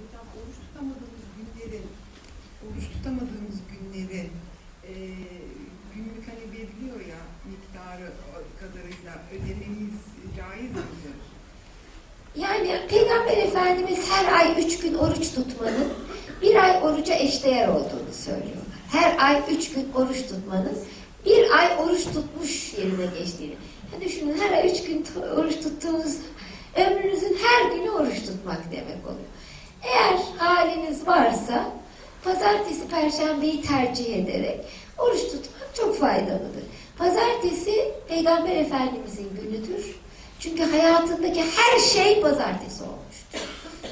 Hocam oruç tutamadığımız günlerin, oruç tutamadığımız günlerin e, günlük hani veriliyor ya miktarı kadarıyla ödememiz caiz midir? Yani Peygamber Efendimiz her ay üç gün oruç tutmanın bir ay oruca eşdeğer olduğunu söylüyorlar. Her ay üç gün oruç tutmanın bir ay oruç tutmuş yerine geçtiğini. Ya düşünün her ay üç gün oruç tuttuğunuzda ömrünüzün her günü oruç tutmak demek oluyor. Eğer haliniz varsa pazartesi, perşembeyi tercih ederek oruç tutmak çok faydalıdır. Pazartesi Peygamber Efendimizin günüdür. Çünkü hayatındaki her şey pazartesi olmuştur.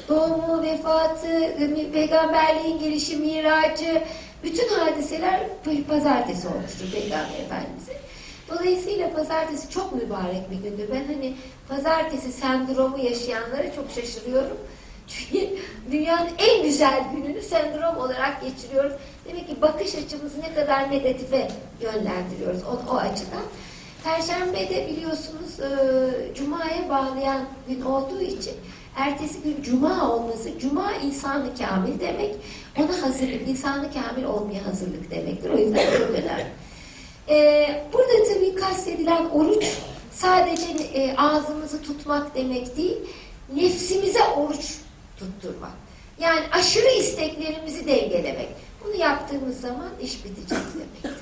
Doğumu, vefatı, peygamberliğin gelişi, miracı, bütün hadiseler pazartesi olmuştur Peygamber Efendimiz'e. Dolayısıyla pazartesi çok mübarek bir gündür. Ben hani pazartesi sendromu yaşayanlara çok şaşırıyorum. Çünkü dünyanın en güzel gününü sendrom olarak geçiriyoruz. Demek ki bakış açımızı ne kadar negatife yönlendiriyoruz o, o açıdan. Perşembe de biliyorsunuz e, Cuma'ya bağlayan gün olduğu için ertesi gün Cuma olması, Cuma insanı kamil demek, ona hazırlık, insanı kamil olmaya hazırlık demektir. O yüzden çok önemli. E, kastedilen oruç sadece e, ağzımızı tutmak demek değil, nefsimize oruç tutturmak. Yani aşırı isteklerimizi dengelemek. Bunu yaptığımız zaman iş bitecek demektir.